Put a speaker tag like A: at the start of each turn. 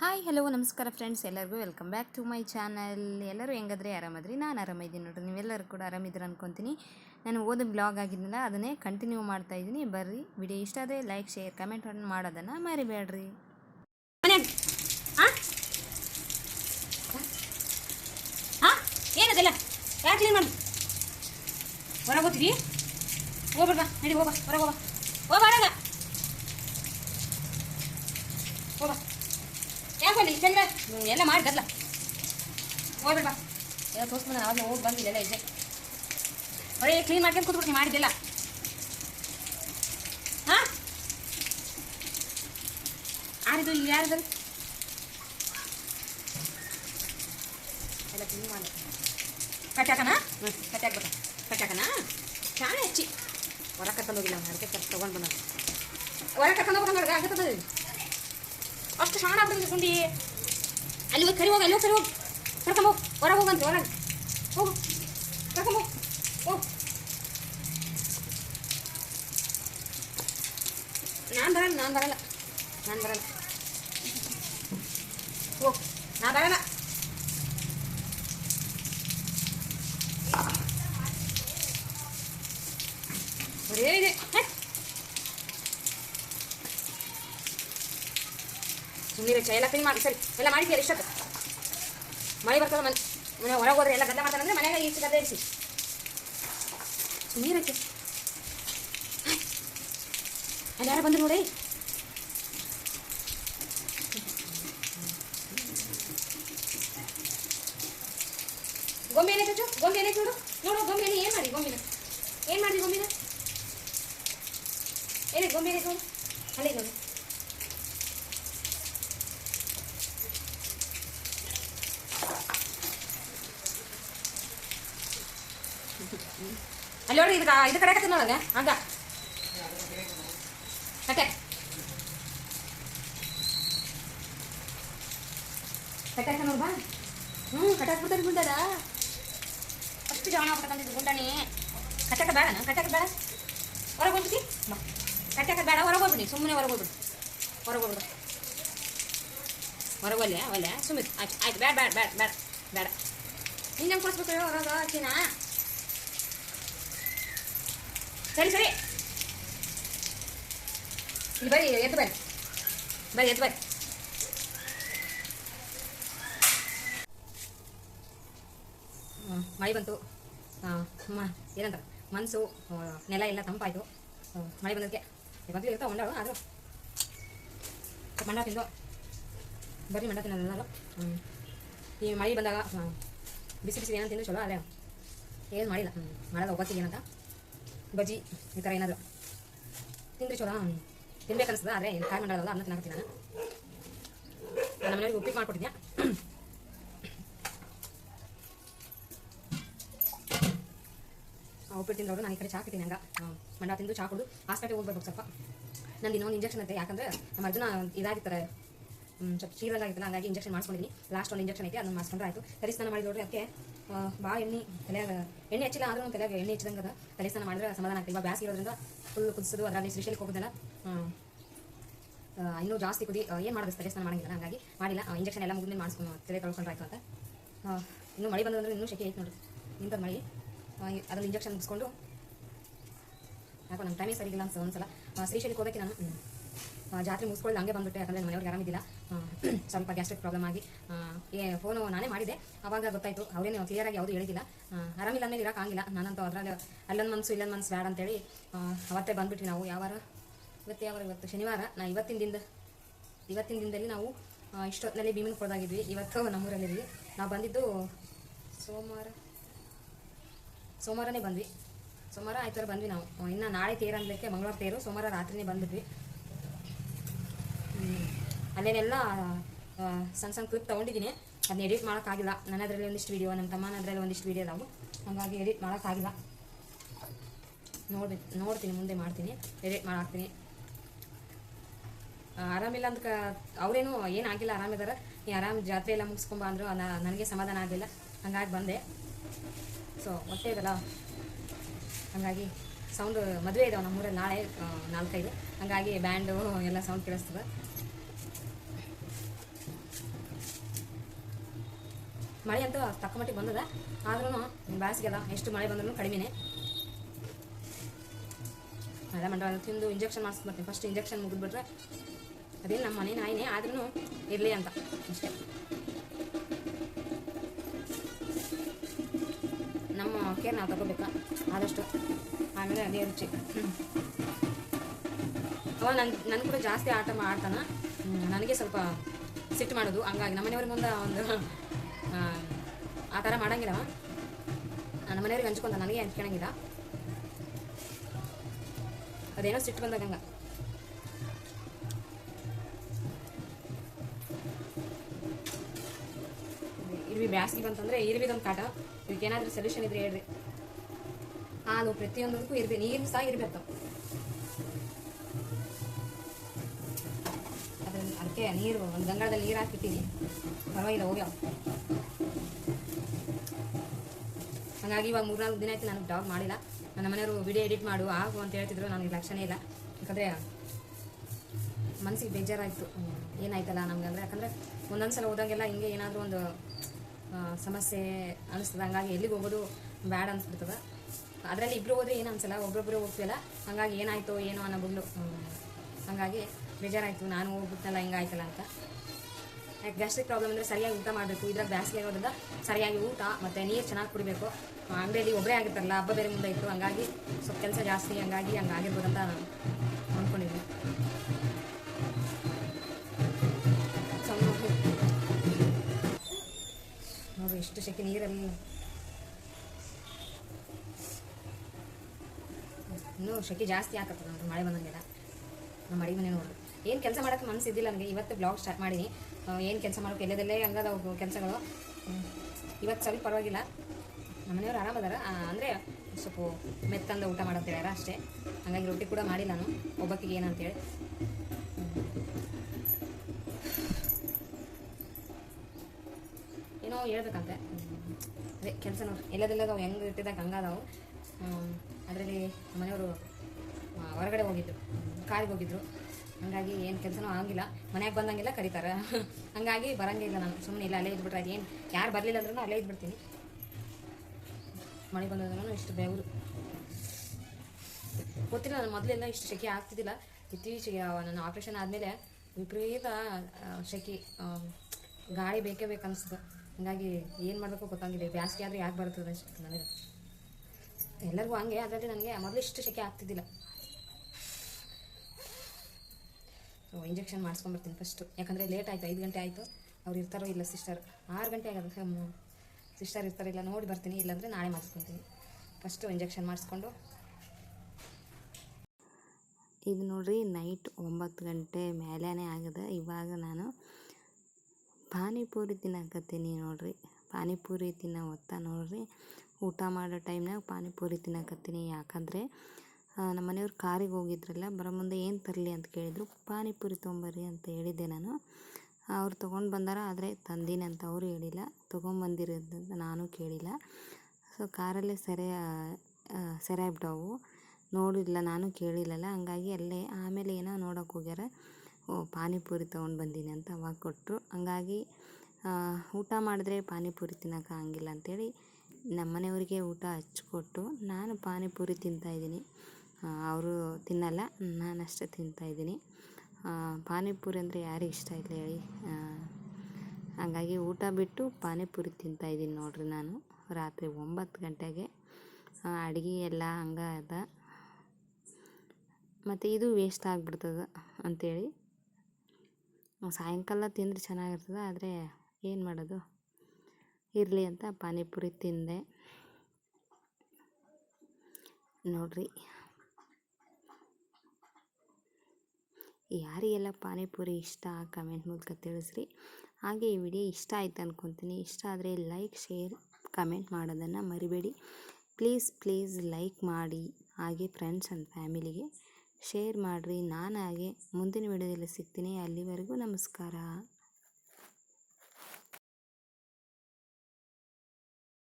A: Hi, hello, ನಮಸ್ಕಾರ friends ಎಲ್ಲರಿಗೂ welcome back to my channel ಎಲ್ಲರೂ ಹೆಂಗಾದ್ರೆ ಆರಾಮದ್ರಿ? ನಾನು ಆರಾಮಿದ್ದೀನಿ ನೋಡ್ರಿ. ನೀವೆಲ್ಲರೂ ಕೂಡ ಆರಾಮಿದ್ದೀರ ಅನ್ಕೊತೀನಿ. ನಾನು ಓದೋ ಬ್ಲಾಗ್ ಆಗಿದ್ನಲ್ಲ, ಅದನ್ನೇ ಕಂಟಿನ್ಯೂ ಮಾಡ್ತಾ ಇದ್ದೀನಿ. ಬರ್ರಿ ವಿಡಿಯೋ ಇಷ್ಟ ಆದರೆ ಲೈಕ್ ಶೇರ್ ಕಮೆಂಟ್ ಮಾಡೋದನ್ನು ಮರಿಬೇಡ್ರಿ.
B: ಏನದೆಲ್ಲ? ಕ್ಲೀನ್ ಮಾಡಿ ಹೊರಗೆ ಹೋಗ್ತೀವಿ? ಹೋಗ್ಬೇಡ ನಡಿ ಹೋಗ ಹೊರಗೆ ಹೋಗ ಹೋಗ ಹೊರಗ ಹೋಗ ಯಾಕೆ ಬನ್ನಿ ಚಂದ್ರ. ಎಲ್ಲ ಮಾಡಿ ಗದ್ಲ ಹೋಗ್ಬೇಡ ಎಲ್ಲ ತೋರಿಸ್ಕೊಂಡು ಅವಾಗ ಹೋಗಿ ಬಂದಿಲ್ಲ ಎಲ್ಲ ಇದ್ದೆ. ಬರೀ ಕ್ಲೀನ್ ಮಾಡ್ಕೊಂಡು ಕೂತ್ಬಿಡ್ತೀನಿ ಮಾಡಿದ್ದೆಲ್ಲ. ಹಾಂ? ಆರಿದು ಇಲ್ಲಿ ಯಾರಿದ್ರು ಎಲ್ಲ ಕ್ಲೀನ್ ಮಾಡಿ. ಕಟ್ಟಾಕನ ಹ್ಞೂ ಕಟ್ಟಾಕ್ಬೇಕ ಕಟ್ಟಾಕನ ಚಾಣೆ ಹೆಚ್ಚಿ. ಹೊರ ಕರ್ಕೊಂಡು ಹೋಗಿಲ್ಲ ಅವ್ನು ಅದಕ್ಕೆ ಕರ್ಕೊಂಡು ತೊಗೊಂಡು ಬಂದ. ಹೊರ ಕರ್ಕೊಂಡು ಹೋಗ್ಬೇಕು ನೋಡ್ರಿ ಆಗತ್ತದ ಅಷ್ಟು ಶಾಣ ಆಗ್ಬಿಟ್ಟಿದೆ ಸುಂಡಿ. ಅಲ್ಲಿ ಹೋಗಿ, ಕರಿ ಹೋಗಿ ಅಲ್ಲಿ ಹೋಗಿ, ಕರಿ ಹೋಗಿ. ಕರ್ಕೊಂಡು ಹೋಗಿ, ಹೊರಗೆ ಹೋಗಂತ ಹೊರಗೆ ಹೋಗು. ಕರ್ಕೊಂಡು ಹೋಗಿ. ಹೋಗು. ನಾನು ಬರಲ್ಲ ನಾನು ಬರಲ್ಲ. ನಾನು ಬರಲ್ಲ. ಹೋಗ್. ನಾ ಬರಲ್ಲ ಬರೇ ಇದೆ ಚಾ ಎಲ್ಲ ಕ್ಲೀನ್ ಮಾಡಿ, ಸರಿ. ಎಲ್ಲ ಮಾಡಿದ್ಯಲ್ಲ ಇಷ್ಟೊತ್ತು ಮಳೆ ಬರ್ತದೆ ಮನೆ ಮನೆ ಹೊರಗೆ ಹೋದ್ರೆ ಎಲ್ಲ ಗದ್ದೆ ಮಾಡ್ತಾನೆ ಅಂದ್ರೆ ಮನೆಯಾಗ ಇಷ್ಟು ಗದ್ದೆ ಇರಿಸಿ ನೀರಕ್ಕೆ? ಅಲ್ಲಿ ಯಾರು ಬಂದ್ರು ನೋಡಿ? ಗೊಂಬೆ ಏನೇ ಚು ಗೊಂಬೆ ಏನೇ ನೋಡು. ನೋಡು, ಗೊಂಬೆ ಏನು ಮಾಡಿ, ಗೊಂಬಿನ? ಏನು ಮಾಡಿ ಗೊಂಬಿನ? ಏನೇ ಗೊಂಬೆ ಏನೇ ನೋಡು ನೋಡು ಇದಕ್ಕೆ ಇದು ಕಡೆ ನೋಡಂಗ ಹಂಗ. ಕಟ್ಟೆ ಕಟ್ಟಾಕ ನೋಡು ಬಾ. ಹ್ಞೂ ಕಟ್ಟಾಕ್ ಬಿಡ್ತಾರೆ ಗುಂಡದ ಅಷ್ಟು ಜವನ ಆಗ್ಬಿಟ್ಟಂದಿದ್ದು ಗುಂಡನಿ ಕಟ್ಟಾಕ ಬೇಡ ಕಟ್ಟಾಕ ಬೇಡ. ಹೊರಗೆ ಹೋಗ್ಬಿಟ್ಟು ಬಾ. ಕಟ್ಟಾಕ ಬೇಡ, ಹೊರಗೆ ಹೋಗ್ಬಿಡಿ. ಸುಮ್ಮನೆ ಹೊರಗೆ ಹೋಗ್ಬಿಡು. ಹೊರಗೆ ಹೋಗ್ಬಿಡು. ಹೊರಗೆ ಒಲ್ಲೆ ಒಲ್ಲೆ ಸುಮ್ಮನೆ ಆಯ್ತು ಆಯ್ತು. ಬೇಡ ಬೇಡ ಬೇಡ ಬೇಡ ಬೇಡ. ನಿನ್ನ ಕೊಡಿಸ್ಬೇಕು ಹೊರಗೆ ಚಿನ್ನ ಸರಿ ಸರಿ. ಇಲ್ಲಿ ಬರ್ರಿ ಎದ್ದು ಬರ್ರಿ ಬರ್ರಿ ಎದ್ದು ಮಾಯಿ ಮಳೆ ಬಂತು. ಏನಂತ ಮನಸ್ಸು ನೆಲ ಎಲ್ಲ ತಂಪಾಯಿತು. ಮಳೆ ಬಂದದಕ್ಕೆ ಬಂದು ಇರ್ತಾ ಮಂಡಾಳು? ಆದರೂ. ಮಂಡ ತಿಂದು ಬರ್ರಿ, ಮಂಡ ತಿನ್ನೋದು ಈ ಮಳೆ ಬಂದಾಗ ಬಿಸಿ ಬಿಸಿ ಏನಂತ ತಿಂದು ಚಲೋ, ಅಲ್ಲೇ. ಏನು ಮಾಡಿಲ್ಲ. ಮಾಡಲ್ಲ ಒಬ್ಬತ್ತಿಗೆ ಏನಂತ. ಬಜ್ಜಿ, ಈ ಥರ ಏನಾದರೂ. ತಿಂದ್ರೆ ಚಲೋ? ಹ್ಮ್. ತಿನ್ಬೇಕು ಏನು ಆದರೆ ಕಾಯಿ ಮಾಡಲ್ಲ ಅನ್ನ ತಿನ್ನಕತ್ತೀನಿ ನಾನು. ನಮ್ಮ ಮನೆಯವ್ರಿಗೆ ಉಪ್ಪಿಟ್ಟು ಮಾಡ್ಕೊಟ್ಟಿದ್ದೆ ಉಪ್ಪಿಟ್ಟು ತಿಂದವರು ನಾನು ಈ ಕಡೆ ಚಾ ಕಟ್ಟಿನಿ ಹಂಗೆ. ಮಂಡ ತಿಂದು ಚಾ ಕುಡಿದು ಹಾಸ್ಪಿಟಲ್ ಹೋಗ್ಬೇಕು ಸ್ವಲ್ಪ. ನಂದು ಇನ್ನೊಂದು ಇಂಜೆಕ್ಷನ್ ಅಂತ, ಯಾಕಂದ್ರೆ ನಮ್ಮ ಅರ್ಜುನ ಇದಾಗಿರ್ತಾರೆ. ಸ್ವಲ್ಪ ಚೀರದಾಗಿತ್ತಲ್ಲ ಹಾಗಾಗಿ ಇಂಜೆಕ್ಷನ್ ಮಾಡಿಸ್ಕೊಂಡಿದ್ದೀನಿ ಲಾಸ್ಟ್ ಒಂದು ಇಂಜೆಕ್ಷನ್ ಐತೆ, ಅದನ್ನ ಮಾಡಿಸ್ಕೊಂಡ್ರೆ ಆಯಿತು. ತಲೆ ಸ್ನಾನ ಮಾಡಿ ನೋಡ್ರಿ ಅದಕ್ಕೆ ಭಾಳ ಎಣ್ಣೆ, ತಲೆಯಾಗ, ಎಣ್ಣೆ ಹಚ್ಚಿಲ್ಲ ಆದರೂ ತಲೆಯಾಗ ಎಣ್ಣೆ ಹಚ್ಚಿದಂಗೆ ಅದ. ತಲೆ ಸ್ನಾನ ಮಾಡಿದ್ರೆ ಸಮಾಧಾನ ಆಗ್ತಿಲ್ಲ ಬ್ಯಾಸಿ ಇರೋದ್ರಿಂದ ಫುಲ್ ಕುದಿಸೋದು, ಅದರಲ್ಲಿ ಶ್ರೀಶೈಲಕ್ಕೆ ಹೋಗೋದಲ್ಲ ಇನ್ನೂ ಜಾಸ್ತಿ ಕುದಿ ಏನು ಮಾಡೋದು ತಲೆ ಸ್ನಾನ ಮಾಡಂಗಿಲ್ಲ ಹಾಗಾಗಿ. ಮಾಡಿಲ್ಲ. ಇಂಜೆಕ್ಷನ್ ಎಲ್ಲ ಮುಗಿದ್ಮೇಲೆ ಮಾಡಿಸ್ಕೊಂಡು ತಲೆ ತೊಳ್ಕೊಂಡ್ರೆ ಆಯ್ತು ಅಂತ. ಇನ್ನೂ ಮಳೆ ಬಂದಂದ್ರೆ ಇನ್ನೂ ಶೆಕೆ ಐತೆ ನೋಡ್ರಿ ನಿಂತ ಮಳೆ. ಅದನ್ನು ಇಂಜೆಕ್ಷನ್ ಮುಗಿಸ್ಕೊಂಡು, ಯಾಕೋ ನಮ್ಮ ಟೈಮೇ ಸರಿಗಿಲ್ಲ ಒಂದ್ಸಲ. ಸಲ ಶ್ರೀಶೈಲಕ್ಕೆ ಹೋಗಕ್ಕೆ ನಾನು ಜಾತ್ರೆ ಮುಗಿಸ್ಕೊಳ್ಳಿ ಹಂಗೆ ಬಂದ್ಬಿಟ್ಟೆ ಯಾಕಂದರೆ ಮನೆಯವರಿಗೆ ಆರಾಮಿದ್ದಿಲ್ಲ. ಸ್ವಲ್ಪ ಗ್ಯಾಸ್ಟ್ರಿಕ್ ಪ್ರಾಬ್ಲಮ್ ಆಗಿ ಏ ಫೋನು ನಾನೇ ಮಾಡಿದೆ ಅವಾಗ ಗೊತ್ತಾಯಿತು, ಅವರೇನು ಕ್ಲಿಯರಾಗಿ ಯಾವುದು ಹೇಳಿದಿಲ್ಲ ಆರಾಮಿಲ್ಲ ಅಂದ್ಮೇಲೆ ಇರೋಕ್ಕಾಗಿಲ್ಲ ನಾನಂತೂ ಅದರಲ್ಲಿ ಅಲ್ಲೊಂದು ಮನ್ಸು, ಇಲ್ಲೊಂದು ಮನ್ಸು ಬೇಡ ಅಂತೇಳಿ ಅವತ್ತೇ ಬಂದ್ಬಿಟ್ವಿ ನಾವು. ಯಾವಾರ ಇವತ್ತು ಯಾವ ಇವತ್ತು? ಶನಿವಾರ. ನಾ ಇವತ್ತಿನ ದಿನದ, ಇವತ್ತಿನ ದಿನದಲ್ಲಿ ನಾವು ಇಷ್ಟೊತ್ತಿನಲ್ಲಿ ಭೀಮನ್ ಕೊಡೋದಾಗಿದ್ವಿ. ಇವತ್ತು ನಮ್ಮೂರಲ್ಲಿದ್ವಿ. ನಾವು ಬಂದಿದ್ದು ಸೋಮವಾರ, ಸೋಮವಾರನೇ ಬಂದ್ವಿ. ಸೋಮವಾರ ಆಯ್ತು ಬಂದ್ವಿ ನಾವು. ಇನ್ನು ನಾಳೆ ತೇರು ಅನ್ಲಿಕ್ಕೆ ಮಂಗಳವಾರ ತೇರು, ಸೋಮವಾರ ರಾತ್ರಿನೇ ಹ್ಮ್. ಅಲ್ಲೇನೆಲ್ಲ ಸಣ್ಣ ಸಣ್ಣ ಕ್ಲಿಪ್ ತೊಗೊಂಡಿದ್ದೀನಿ. ಅದನ್ನ ಎಡಿಟ್ ಮಾಡೋಕ್ಕಾಗಿಲ್ಲ. ನನ್ನ ಅದರಲ್ಲಿ ಒಂದಿಷ್ಟು ವೀಡಿಯೋ ನಮ್ಮ ತಮ್ಮನ ಅದರಲ್ಲಿ ಒಂದಿಷ್ಟು ವೀಡಿಯೋ ನಾವು ಹಾಗಾಗಿ ಎಡಿಟ್ ಮಾಡೋಕ್ಕಾಗಿಲ್ಲ. ನೋಡ್ಬೇಕು, ನೋಡ್ತೀನಿ, ಮುಂದೆ ಮಾಡ್ತೀನಿ. ಎಡಿಟ್ ಮಾಡಾಕ್ತೀನಿ. ಆರಾಮಿಲ್ಲ ಅಂತ ಅವರೇನು, ಏನು ಆಗಿಲ್ಲ ಆರಾಮಿದ್ದಾರೆ ನೀ ಆರಾಮ್ ಜಾತ್ರೆ ಎಲ್ಲ ಮುಗಿಸ್ಕೊಂಬ ಅಂದರು ನನಗೆ ಸಮಾಧಾನ ಆಗಲಿಲ್ಲ ಹಂಗಾಗಿ ಬಂದೆ. ಸೊ ಹೊಟ್ಟೆ ಇದಲ್ಲ ಹಾಗಾಗಿ ಸೌಂಡ್ ಮದುವೆ ಇದಾವೆ ನಮ್ಮೂರಲ್ಲಿ ನಾಳೆ ನಾಲ್ಕೈದು. ಹಾಗಾಗಿ ಬ್ಯಾಂಡು ಎಲ್ಲ ಸೌಂಡ್ ಕೇಳಿಸ್ತದೆ. ಮಳೆ ಅಂತೂ ತಕ್ಕ ಮಟ್ಟಿಗೆ ಬಂದದ. ಆದ್ರೂ ಬೇಸಿಗೆಲ್ಲ ಎಷ್ಟು ಮಳೆ ಬಂದ್ರೂ ಕಡಿಮೆನೇ. ಅದೇ ಮಂಡ ತಿಂದು ಇಂಜೆಕ್ಷನ್ ಮಾಡಿಸ್ಬಿಡ್ತೀನಿ ಫಸ್ಟ್ ಇಂಜೆಕ್ಷನ್ ಮುಗಿದ್ಬಿಟ್ರೆ ಅದೇ ನಮ್ಮ ಮನೆ ನಾಯಿನೇ ಆದ್ರೂ ಇರಲಿ ಅಂತ. ಅಷ್ಟೇ. ನಮ್ಮ ಕೇರ್ ನಾವು ತಗೋಬೇಕಾ? ಆದಷ್ಟು. ಆಮೇಲೆ ಅದೇ ರುಚಿ. ಅವ ನನ್ನ ನನ್ನ ಕೂಡ ಜಾಸ್ತಿ ಆಟ ಮಾಡ್ತಾನೆ ನನಗೆ ಸ್ವಲ್ಪ ಸಿಟ್ಟು ಮಾಡೋದು. ಹಂಗಾಗಿ ನಮ್ಮ ಮನೆಯವ್ರಿಗೆ ಒಂದು ಆ, ಥರ ಮಾಡಂಗಿಲ್ಲ ಅವ. ನಮ್ಮ ಮನೆಯವ್ರಿಗೆ ಹಂಚ್ಕೊಂತ ನನಗೆ ಹಂಚ್ಕೊಳಂಗಿಲ್ಲ ಅದೇನೋ ಸಿಟ್ಟು ಬಂದಾಗ ಹಂಗ. ಇರ್ವಿ ಬ್ಯಾಸ್ಗೆ ಬಂತಂದ್ರೆ ಇರ್ವಿದೊಂದು ಕಾಟ. ಇದಕ್ಕೇನಾದ್ರೂ ಸೊಲ್ಯೂಷನ್ ಇದ್ರೆ ಹೇಳ್ರಿ. ಹಾಲು ಪ್ರತಿಯೊಂದಕ್ಕೂ ಇರ್ಬೇಕು ನೀರು ಸಹ ಇರ್ಬೇಕು ಅದಕ್ಕೆ ನೀರು ಒಂದು ಗಂಗಾಳದಲ್ಲಿ ನೀರು ಹಾಕಿಟ್ಟಿನಿ ಪರವಾಗಿಲ್ಲ ಹೋಗ್ಯಾವ. ಹಾಗಾಗಿ ಇವಾಗ ಮೂರ್ನಾಲ್ಕು ದಿನ ಆಯ್ತು ನಾನು ಡಾಗ್ ಮಾಡಿಲ್ಲ. ನನ್ನ ಮನೆಯವರು ವಿಡಿಯೋ ಎಡಿಟ್ ಮಾಡು, ಆಗು ಅಂತ ಹೇಳ್ತಿದ್ರು, ನನಗೆ ಲಕ್ಷಣೇ ಇಲ್ಲ. ಯಾಕಂದರೆ ಮನಸ್ಸಿಗೆ ಬೇಜಾರಾಯಿತು. ಏನಾಯ್ತಲ್ಲ ನಮ್ಗೆ ಅಂದರೆ, ಯಾಕಂದರೆ ಒಂದೊಂದು ಸಲ ಹೋದಾಗೆಲ್ಲ ಹಿಂಗೆ ಏನಾದರೂ ಒಂದು ಸಮಸ್ಯೆ ಅನಿಸ್ತದೆ ಹಂಗಾಗಿ ಎಲ್ಲಿಗೆ ಹೋಗೋದು ಬ್ಯಾಡ್ ಅನಿಸ್ಬಿಡ್ತದೆ. ಅದರಲ್ಲಿ ಇಬ್ಬರು ಹೋದ್ರೆ ಏನು ಅನ್ಸಲ್ಲ ಒಬ್ಬೊಬ್ಬರು ಹೋಗ್ತಿಲ್ಲ ಹಂಗಾಗಿ ಏನಾಯಿತು ಏನೋ ಅನ್ನೋ ಬದಲು ಹಂಗಾಗಿ ಬೇಜಾರಾಯಿತು. ನಾನು ಹೋಗ್ಬಿಟ್ಟಲ್ಲ ಹಿಂಗಾಯ್ತಲ್ಲ ಅಂತ. ಯಾಕೆ ಗ್ಯಾಸ್ಟ್ರಿಕ್ ಪ್ರಾಬ್ಲಮ್ ಅಂದರೆ ಸರಿಯಾಗಿ ಊಟ ಮಾಡಬೇಕು. ಇದ್ರಾಗ ಬ್ಯಾಸಿಗೆ ಆಗೋದ್ರಿಂದ ಸರಿಯಾಗಿ ಊಟ ಮತ್ತು ನೀರು ಚೆನ್ನಾಗಿ ಕುಡಿಬೇಕು. ಅಂಗಡಿಯಲ್ಲಿ ಒಬ್ಬರೇ ಆಗಿರ್ತಾರಲ್ಲ, ಹಬ್ಬ ಬೇರೆ ಮುಂದೆ ಇತ್ತು, ಹಂಗಾಗಿ ಸ್ವಲ್ಪ ಕೆಲಸ ಜಾಸ್ತಿ, ಹಂಗಾಗಿ ಹಂಗಾಗಿರ್ಬೋದು ಅಂತ ನಾನು ಅಂದ್ಕೊಂಡಿದ್ದೀನಿ ಸ್ವಲ್ಪ ನೋಡಿ, ಎಷ್ಟು ಶಕ್ತಿ ನೀರಲ್ಲಿ. ಇನ್ನೂ ಶೆಕೆ ಜಾಸ್ತಿ ಆಗತ್ತದ ನೋಡ್ರಿ ಮಳೆ ಬಂದಂಗೆಲ್ಲ. ನಮ್ಮ ಅಡಿಗೆ ಮನೆ ನೋಡ್ರಿ ಏನು ಕೆಲಸ ಮಾಡೋಕ್ಕೆ ಮನಸ್ಸಿದ್ದಿಲ್ಲ ನನಗೆ. ಇವತ್ತು ಬ್ಲಾಗ್ ಸ್ಟಾರ್ಟ್ ಮಾಡೀನಿ. ಏನು ಕೆಲಸ ಮಾಡೋಕೆ ಎಲ್ಲದಲ್ಲೇ ಹಂಗದವು ಕೆಲಸಗಳು. ಇವತ್ತು ಸ್ವಲ್ಪ ಪರವಾಗಿಲ್ಲ. ನಮ್ಮ ಮನೆಯವ್ರು ಆರಾಮದಾರ ಅಂದರೆ ಸ್ವಲ್ಪ ಮೆತ್ತಂದ ಊಟ ಮಾಡಂತ ಹೇಳ್ಯಾರ ಅಷ್ಟೇ. ಹಾಗಾಗಿ ರೊಟ್ಟಿ ಕೂಡ ಮಾಡಿಲ್ಲ ನಾನು. ಒಬ್ಬಕ್ಕಿಗೆ ಏನಂತೇಳಿ. ಏನೋ ಹೇಳ್ಬೇಕಂತೆ. ಅದೇ ಕೆಲಸ ಎಲ್ಲದೆಲ್ಲದವು ಹೆಂಗೆ ಇಟ್ಟಿದಾಗ ಹಂಗಾದವು ಅದರಲ್ಲಿ ಮನೆಯವರು ಹೊರಗಡೆ ಹೋಗಿದ್ರು. ಕಾರಿಗೆ ಹೋಗಿದ್ರು. ಹಂಗಾಗಿ ಏನು ಕೆಲಸನೂ ಆಗಿಲ್ಲ. ಮನೆಗೆ ಬಂದಂಗೆಲ್ಲ ಕರೀತಾರೆ. ಹಂಗಾಗಿ ಬರಂಗಿಲ್ಲ ನಾನು. ಸುಮ್ಮನೆ ಇಲ್ಲ ಅಲ್ಲೇ ಇದ್ಬಿಟ್ರೆ ಏನು ಯಾರು ಬರಲಿಲ್ಲ ಅಂದ್ರೂ ಅಲ್ಲೇ ಇದ್ಬಿಡ್ತೀನಿ. ಮಳೆ ಬಂದದ್ರೂ ಇಷ್ಟು ಬೆವರು. ಗೊತ್ತಿಲ್ಲ, ನಾನು ಮೊದಲೆಲ್ಲ ಇಷ್ಟು ಶೆಕೆ ಆಗ್ತಿದ್ದಿಲ್ಲ. ಇತ್ತೀಚೆಗೆ ನಾನು ನನ್ನ ಆಪ್ರೇಷನ್ ಆದಮೇಲೆ ವಿಪರೀತ ಶೆಕೆ ಗಾಳಿ ಬೇಕೇ ಬೇಕು ಅನಿಸ್ತು ಹಂಗಾಗಿ ಏನು ಮಾಡಬೇಕು ಗೊತ್ತಾಗಿಲ್ಲ ಬ್ಯಾಸಿಗೆ ಆದರೆ ಯಾಕೆ ಬರ್ತದೆ ನನಗೆ. ಎಲ್ಲರಿಗೂ ಹಂಗೆ, ಅದರಲ್ಲಿ ನನಗೆ ಮೊದಲು ಇಷ್ಟು ಶೆಕೆ ಆಗ್ತಿದ್ದಿಲ್ಲ ಸೊ ಇಂಜೆಕ್ಷನ್ ಮಾಡಿಸ್ಕೊಂಬರ್ತೀನಿ ಫಸ್ಟು ಯಾಕಂದರೆ ಲೇಟ್ ಆಯಿತು, ಐದು ಗಂಟೆ ಆಯಿತು. ಅವ್ರು ಇರ್ತಾರೋ ಇಲ್ಲ ಸಿಸ್ಟರ್ ಆರು ಗಂಟೆ ಆಗೋದು ಸಿಸ್ಟರ್ ಇರ್ತಾರೋ ಇಲ್ಲ, ನೋಡಿ ಬರ್ತೀನಿ. ಇಲ್ಲಾಂದರೆ ನಾಳೆ ಮಾಡಿಸ್ಕೊತೀನಿ. ಫಸ್ಟು ಇಂಜೆಕ್ಷನ್ ಮಾಡಿಸ್ಕೊಂಡು.
A: ಇದು ನೋಡಿರಿ ನೈಟ್ ಒಂಬತ್ತು ಗಂಟೆ ಮೇಲೇ ಆಗಿದೆ. ಇವಾಗ ನಾನು ಪಾನಿಪೂರಿ ತಿನ್ನಕತ್ತೀನಿ ನೋಡಿರಿ. ಪಾನಿಪೂರಿ ತಿನ್ನೋ ಹೊತ್ತ ನೋಡಿರಿ, ಊಟ ಮಾಡೋ ಟೈಮ್ನಾಗ ಪಾನಿಪುರಿ ತಿನ್ನಕತ್ತೀನಿ. ಯಾಕಂದರೆ ನಮ್ಮ ಮನೆಯವ್ರು ಕಾರಿಗೆ ಹೋಗಿದ್ರಲ್ಲ, ಬರೋ ಮುಂದೆ ಏನು ತರಲಿ ಅಂತ ಕೇಳಿದರು. ಪಾನಿಪುರಿ ತೊಗೊಂಬರ್ರಿ ಅಂತ ಹೇಳಿದ್ದೆ ನಾನು. ಅವ್ರು ತೊಗೊಂಡು ಬಂದಾರ, ಆದರೆ ತಂದೀನಿ ಅಂತ ಅವರು ಹೇಳಿಲ್ಲ. ತೊಗೊಂಬಂದಿರೋದಂತ ನಾನು ಕೇಳಿಲ್ಲ. ಸೊ ಕಾರಲ್ಲೇ ಸೆರೆ ಸೆರೆ ಆಗ್ಬಿಟ್ಟವು ನೋಡಿಲ್ಲ, ನಾನು ಕೇಳಿಲ್ಲಲ್ಲ. ಹಂಗಾಗಿ ಅಲ್ಲೇ, ಆಮೇಲೆ ಏನೋ ನೋಡೋಕೆ ಹೋಗ್ಯಾರ. ಓ, ಪಾನಿಪುರಿ ತೊಗೊಂಡು ಬಂದೀನಿ ಅಂತ ಅವಾಗ ಕೊಟ್ಟರು ಹಂಗಾಗಿ ಊಟ ಮಾಡಿದ್ರೆ ಪಾನಿಪುರಿ ತಿನ್ನೋಕೆ ಹಂಗಿಲ್ಲ ಅಂಥೇಳಿ ನಮ್ಮ ಮನೆಯವರಿಗೆ ಊಟ ಹಚ್ಚಿಕೊಟ್ಟು ನಾನು ಪಾನಿಪುರಿ ತಿಂತಾಯಿದ್ದೀನಿ ಅವರು ತಿನ್ನಲ್ಲ, ನಾನು ಅಷ್ಟೇ ತಿಂತಾಯಿದ್ದೀನಿ ಪಾನಿಪುರಿ ಅಂದರೆ ಯಾರಿಗೆ ಇಷ್ಟ ಇಲ್ಲ ಹೇಳಿ? ಹಂಗಾಗಿ ಊಟ ಬಿಟ್ಟು ಪಾನಿಪುರಿ ತಿಂತಾಯಿದ್ದೀನಿ ನೋಡಿರಿ ನಾನು. ರಾತ್ರಿ ಒಂಬತ್ತು ಗಂಟೆಗೆ ಅಡುಗೆ ಎಲ್ಲ ಹಂಗ ಅದ. ಮತ್ತು ಇದು ವೇಸ್ಟ್ ಆಗಿಬಿಡ್ತದೆ ಅಂಥೇಳಿ ಸಾಯಂಕಾಲ ತಿಂದರೆ ಚೆನ್ನಾಗಿರ್ತದೆ, ಆದರೆ ಏನು ಮಾಡೋದು? ಇರಲಿ ಅಂತ ಪಾನಿಪುರಿ ತಿಂದೆ. ನೋಡ್ರಿ ಯಾರಿಗೆಲ್ಲ ಪಾನಿಪುರಿ ಇಷ್ಟ ಕಮೆಂಟ್ ಮೂಲಕ ತಿಳಿಸ್ರಿ. ಹಾಗೆ ಈ ವಿಡಿಯೋ ಇಷ್ಟ ಆಯ್ತು ಅಂದ್ಕೊತೀನಿ ಇಷ್ಟ ಆದರೆ ಲೈಕ್ ಶೇರ್ ಕಮೆಂಟ್ ಮಾಡೋದನ್ನು ಮರಿಬೇಡಿ. ಪ್ಲೀಸ್ ಪ್ಲೀಸ್ ಲೈಕ್ ಮಾಡಿ. ಹಾಗೆ ಫ್ರೆಂಡ್ಸ್ ಆ್ಯಂಡ್ ಫ್ಯಾಮಿಲಿಗೆ ಶೇರ್ ಮಾಡಿರಿ. ನಾನು ಹಾಗೆ ಮುಂದಿನ ವಿಡಿಯೋದಲ್ಲಿ ಸಿಗ್ತೀನಿ. ಅಲ್ಲಿವರೆಗೂ ನಮಸ್ಕಾರ.